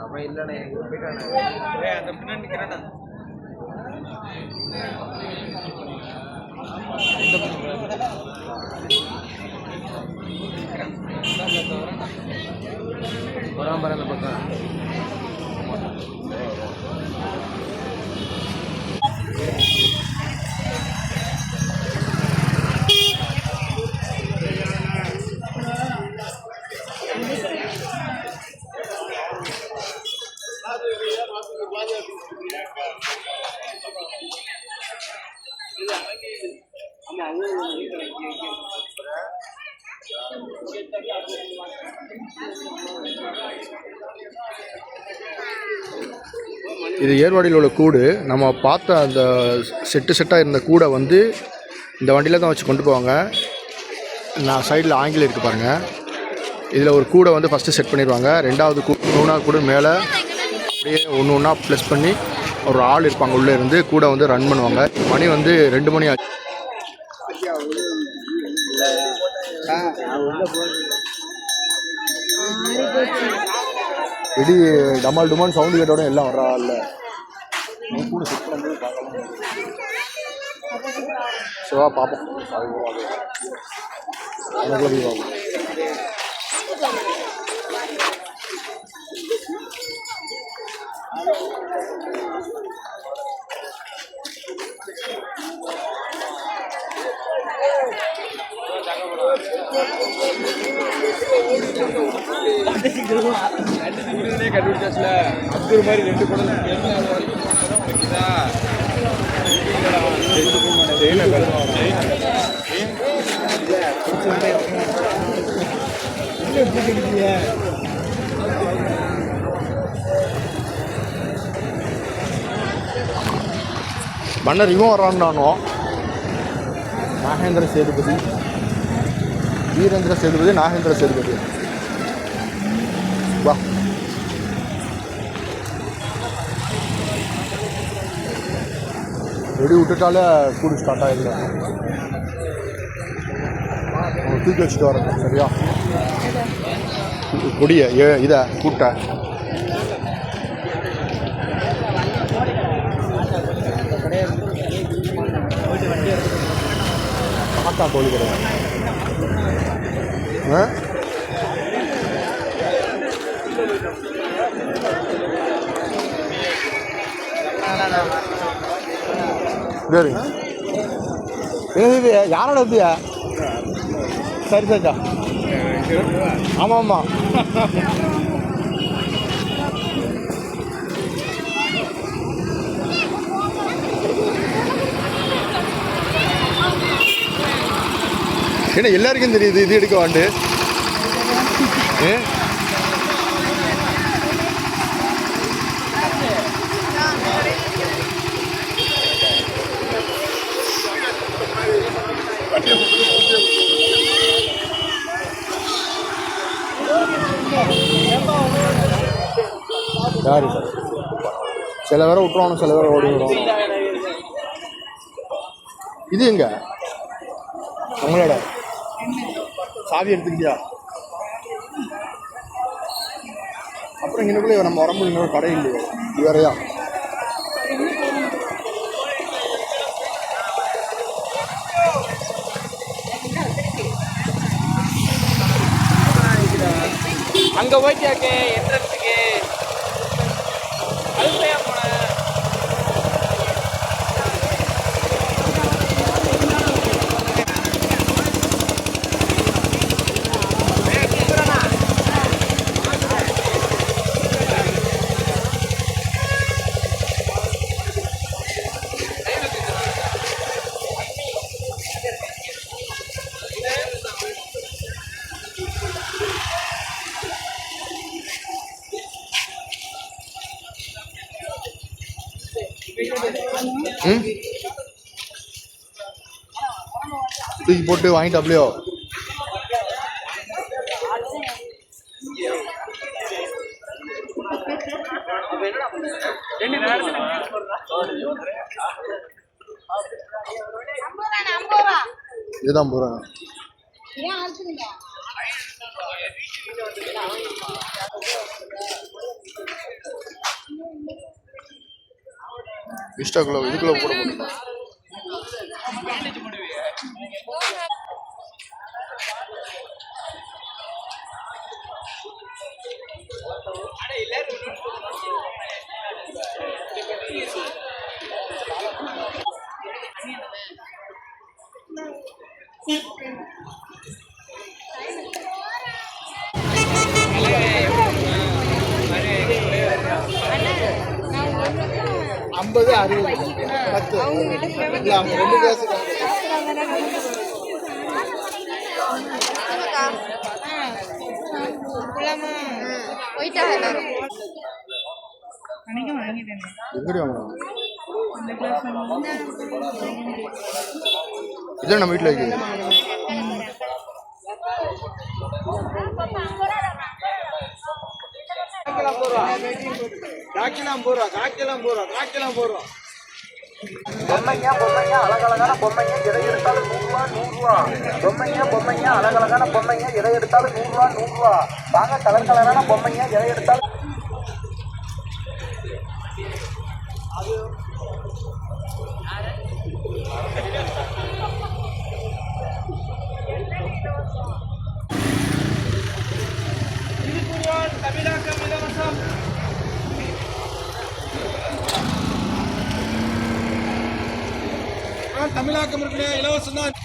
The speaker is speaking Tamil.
அவன் இல்லைண்ணே எங்க போயிட்டானே அந்த முன்னாடி நிற்கிறானா பக்கம். இது ஏர்வாடியில் உள்ள கூடு. நம்ம பார்த்த அந்த செட்டு செட்டாக இருந்த கூடை வந்து இந்த வண்டியில் தான் வச்சு கொண்டு போவாங்க. நான் சைடில் ஆங்கிலம் இருக்குது பாருங்கள் இதில் ஒரு கூடை வந்து ஃபஸ்ட்டு செட் பண்ணிடுவாங்க ரெண்டாவது கூ மூணாவது கூட மேலே அப்படியே ஒன்று ஒன்றா ப்ளஸ் பண்ணி ஒரு ஆள் இருப்பாங்க உள்ளே இருந்து. கூட வந்து ரன் பண்ணுவாங்க. மணி வந்து ரெண்டு மணி ஆச்சு. இடி டமால் டுமால் சவுண்டு கேட்டோட எல்லாம் வர்றா இல்லை. கூட செட் பண்ணும்போது பார்க்கலாம். சிவா பார்ப்போம் எனக்குள்ள போய் பார்ப்போம் கண்டுபிடிச்சாச்சுல அப்துல் மாதிரி ரெண்டு படம் மன்னர் இவன் வரான்னானோ நாகேந்திர சேதுபதி. வீரேந்திர சேதுபதி நாகேந்திர சேதுபதி. வெடி விட்டுட்டாலே கூடு ஸ்டார்ட் ஆகிடல தூக்கி வச்சுட்டு வரேன் சரியா? கொடிய ஏ இதை கூட்ட. காத்தா கோழி கிடையாது ஆ? சரி. என்னது இது யாரோட இதுயா சரி சரிக்கா ஆமாம் ஆமாம் ஏன்னா எல்லாருக்கும் தெரியுது இது எடுக்க வாண்டு. ஏ? யாரு சில பேரை விட்டுருவானு சில பேரை ஓடி விடுவானு இது எங்க? உங்களோட சாவி எடுத்துக்கியா அப்புறம் இங்கனக்குள்ளே நம்ம உடம்பு இன்னொரு கடை இல்லையோ. இது அங்கே அங்க போயிட்டாக்கே அதுக்குள்ளேயா ம்? தூக்கி போட்டு வாங்கிட்டு அப்படியோ? இதுதான் போகிறேன் ஏன் அழுத்துறீங்க இன்ஸ்டாக்குள்ள இதுக்குள்ள கூட போட்டுருங்க ஐம்பது அறுபது. பத்து. இல்லை அவங்க ரெண்டு வாங்கணும் இதான் நம்ம வீட்டில் இருக்குது காக்கிலாம் போகிறோம் காக்கிலாம் போகிறோம் காக்கிலாம் போகிறோம் பொம்மைங்க பொம்மைங்க அழகழகான பொம்மைங்க எதை எடுத்தாலும் நூறுரூவா நூறுரூவா பொம்மைங்க பொம்மைங்க அழகழகான பொம்மைங்க எதை எடுத்தாலும் நூறுரூவா நூறுரூவா வாங்க கலர் கலரான பொம்மைங்க எதை எடுத்தாலும் தமிழாக்கம் இலவசம். ஆனால் தமிழாக்கம் இருக்குல்ல இலவசம் தான்